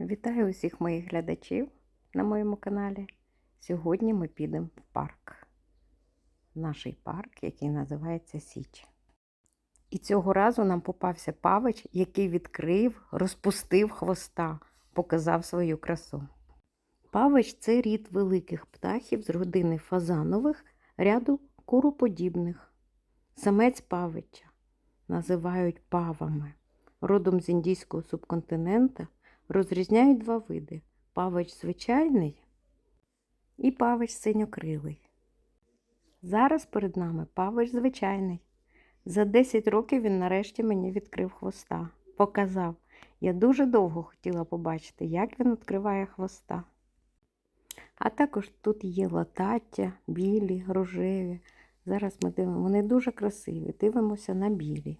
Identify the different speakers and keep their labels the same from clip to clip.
Speaker 1: Вітаю усіх моїх глядачів на моєму каналі. Сьогодні ми підемо в парк. Наш парк, який називається Січ. І цього разу нам попався павич, який відкрив, розпустив хвоста, показав свою красу. Павич це рід великих птахів з родини фазанових, ряду куроподібних. Самець павича називають павами. Родом з індійського субконтинента розрізняють два види: павич звичайний і павич синьокрилий. Зараз перед нами павич звичайний. За 10 років він нарешті мені відкрив хвоста. Показав. Я дуже довго хотіла побачити, як він відкриває хвоста. А також тут є латаття, білі, рожеві. Зараз ми дивимося, вони дуже красиві. Дивимося на білі.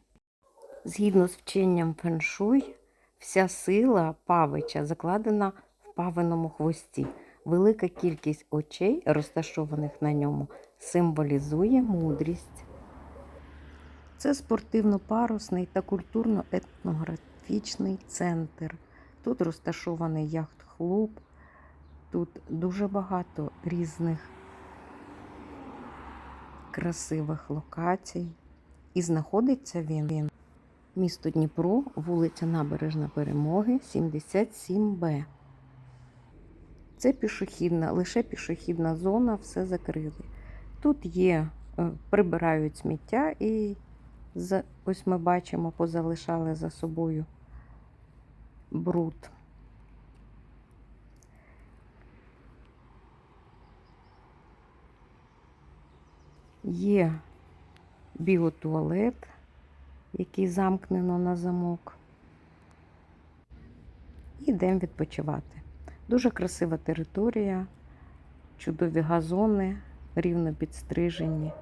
Speaker 1: Згідно з вченням феншуй, вся сила павича закладена в павиному хвості. Велика кількість очей, розташованих на ньому, символізує мудрість. Це спортивно-парусний та культурно-етнографічний центр. Тут розташований яхт-клуб, тут дуже багато різних красивих локацій. І знаходиться він, місто Дніпро, вулиця Набережна Перемоги, 77Б. Це пішохідна, лише пішохідна зона, все закрили. Тут є, е, прибирають сміття і ось ми бачимо, позалишали за собою бруд. Є біотуалет, який замкнено на замок. І йдемо відпочивати. Дуже красива територія, чудові газони, рівно підстрижені,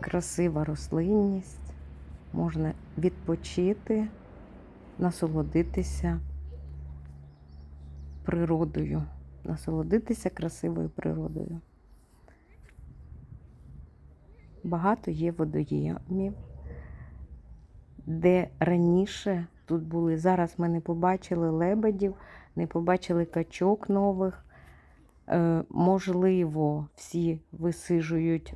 Speaker 1: красива рослинність, можна відпочити, насолодитися природою, насолодитися красивою природою. Багато є водоємів, де раніше тут були. Зараз ми не побачили лебедів, не побачили качок нових. Е, можливо, всі висижують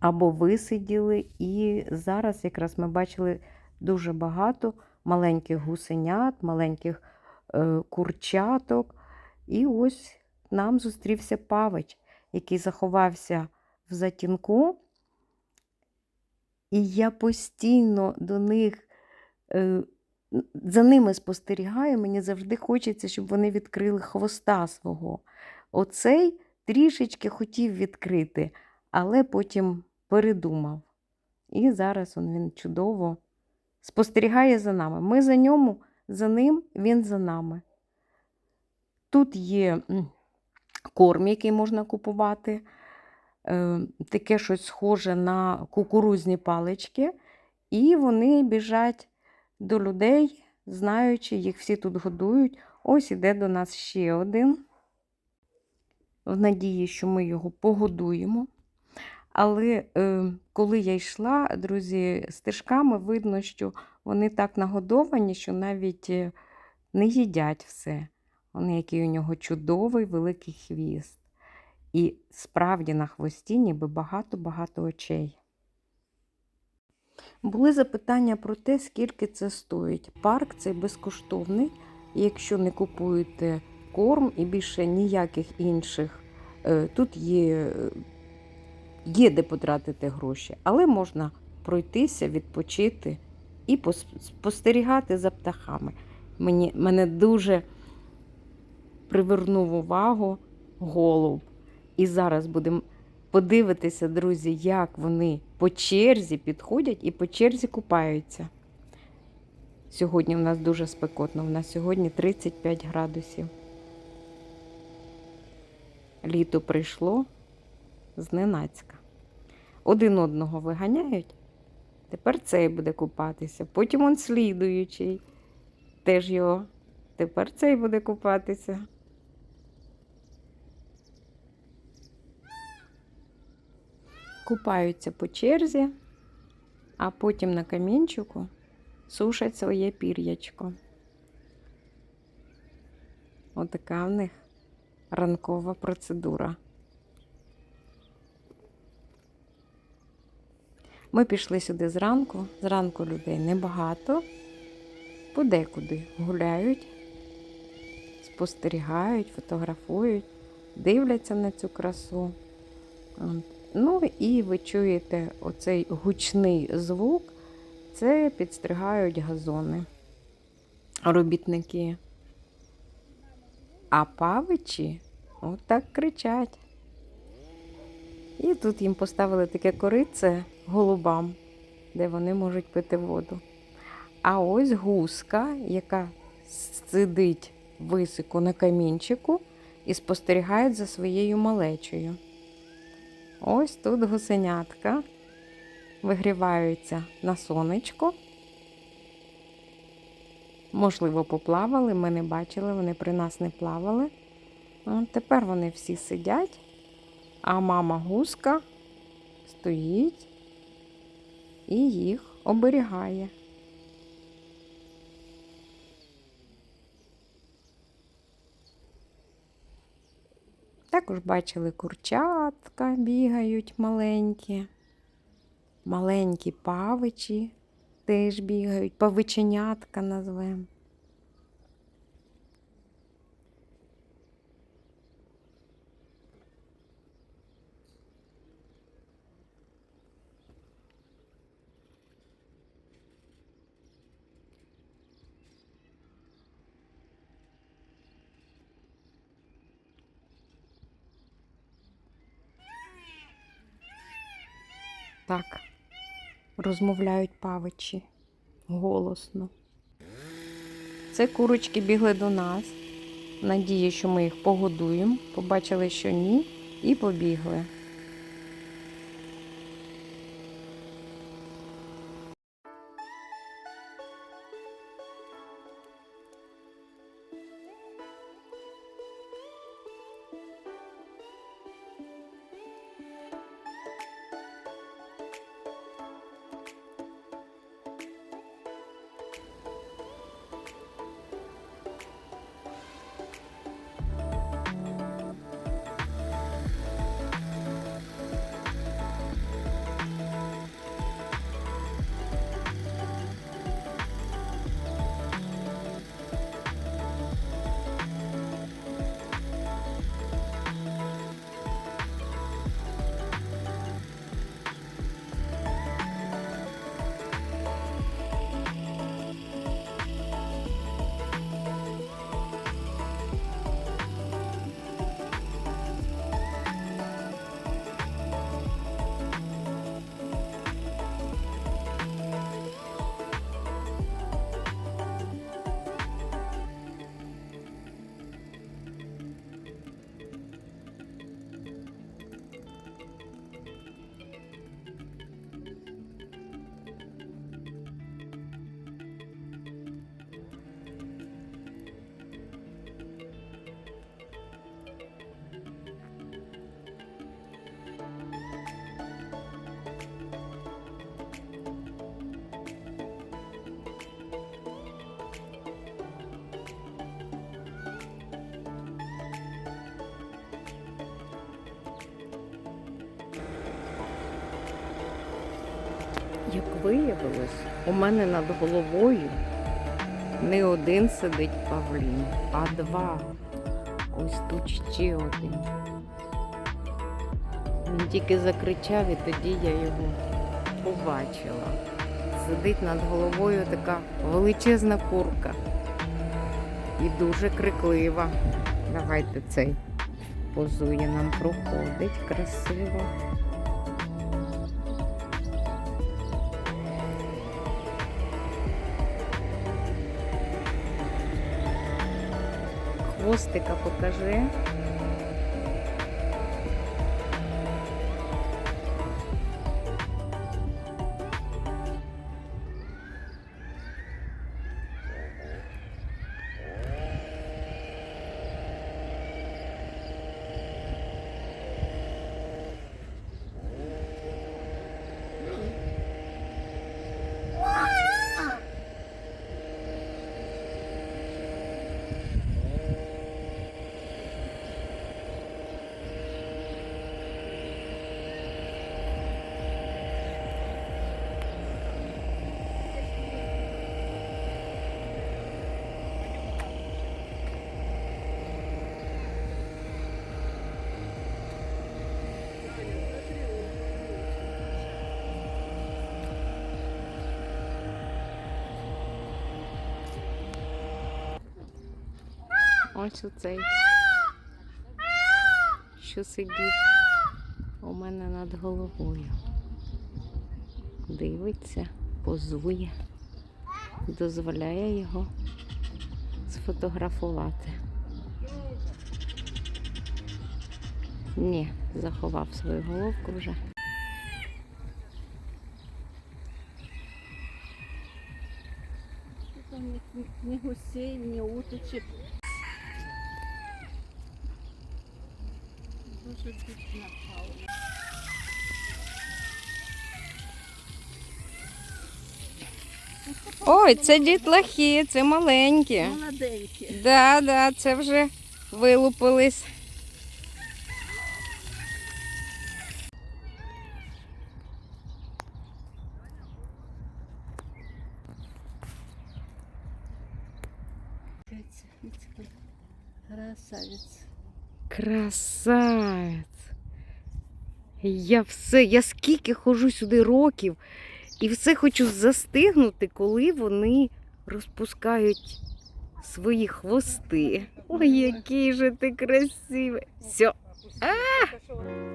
Speaker 1: або висиділи. І зараз якраз ми бачили дуже багато маленьких гусенят, маленьких е, курчаток. І ось нам зустрівся павич, який заховався в затінку. І я постійно до них е, за ними спостерігаю, мені завжди хочеться, щоб вони відкрили хвоста свого. Оцей трішечки хотів відкрити, але потім передумав. І зараз він чудово спостерігає за нами. Ми за ньому, за ним, він за нами. Тут є корм, який можна купувати. Е, Таке щось схоже на кукурузні палички, і вони біжать до людей, знаючи, їх всі тут годують. Ось іде до нас ще один, в надії, що ми його погодуємо. Але е, коли я йшла, друзі, стежками видно, що вони так нагодовані, що навіть е, не їдять все. Вони, який у нього чудовий великий хвіст. І справді на хвості ніби багато-багато очей. Були запитання про те, скільки це стоїть. Парк цей безкоштовний, якщо не купуєте корм і більше ніяких інших, е, тут є, є де потратити гроші, але можна пройтися, відпочити і спостерігати за птахами. Мені, мене дуже привернув увагу голуб. І зараз будемо подивитися, друзі, як вони по черзі підходять і по черзі купаються. Сьогодні у нас дуже спекотно, у нас сьогодні 35 градусів. Літо прийшло зненацька. Один одного виганяють, тепер цей буде купатися, потім он слідуючий, теж його, тепер цей буде купатися. Купаються по черзі, а потім на камінчику сушать своє пір'ячко. Отака в них ранкова процедура. Ми пішли сюди зранку. Зранку людей небагато. Подекуди гуляють, спостерігають, фотографують, дивляться на цю красу. Ну і ви чуєте оцей гучний звук, це підстригають газони робітники. А павичі отак кричать. І тут їм поставили таке корице голубам, де вони можуть пити воду. А ось гуска, яка сидить високо на камінчику і спостерігає за своєю малечею. Ось тут гусенятка вигріваються на сонечко. Можливо, поплавали, ми не бачили, вони при нас не плавали. Тепер вони всі сидять, а мама гуска стоїть і їх оберігає. Також бачили курчатка бігають маленькі, маленькі павичі теж бігають, павиченятка назвемо. Так, розмовляють павичі голосно. Це курочки бігли до нас. Надія, що ми їх погодуємо. Побачили, що ні, і побігли. Виявилось, у мене над головою не один сидить павлін, а два. Ось тут ще один. Він тільки закричав і тоді я його побачила. Сидить над головою така величезна курка. І дуже криклива. Давайте цей позує нам проходить красиво. Хвостика покажи. Ось оцей, що сидів у мене над головою. Дивиться, позує, дозволяє його сфотографувати. Ні, заховав свою головку вже.
Speaker 2: Ні, гусей, ні уточок. Дуже бідна фауна.
Speaker 1: Ой, це дітлахи, це маленькі.
Speaker 2: Молоденькі.
Speaker 1: Да, да, це вже вилупились.
Speaker 2: Красавець.
Speaker 1: Красавець. Я все, я скільки ходжу сюди років і все хочу застигнути, коли вони розпускають свої хвости. Ой, який же ти красивий. Все. А!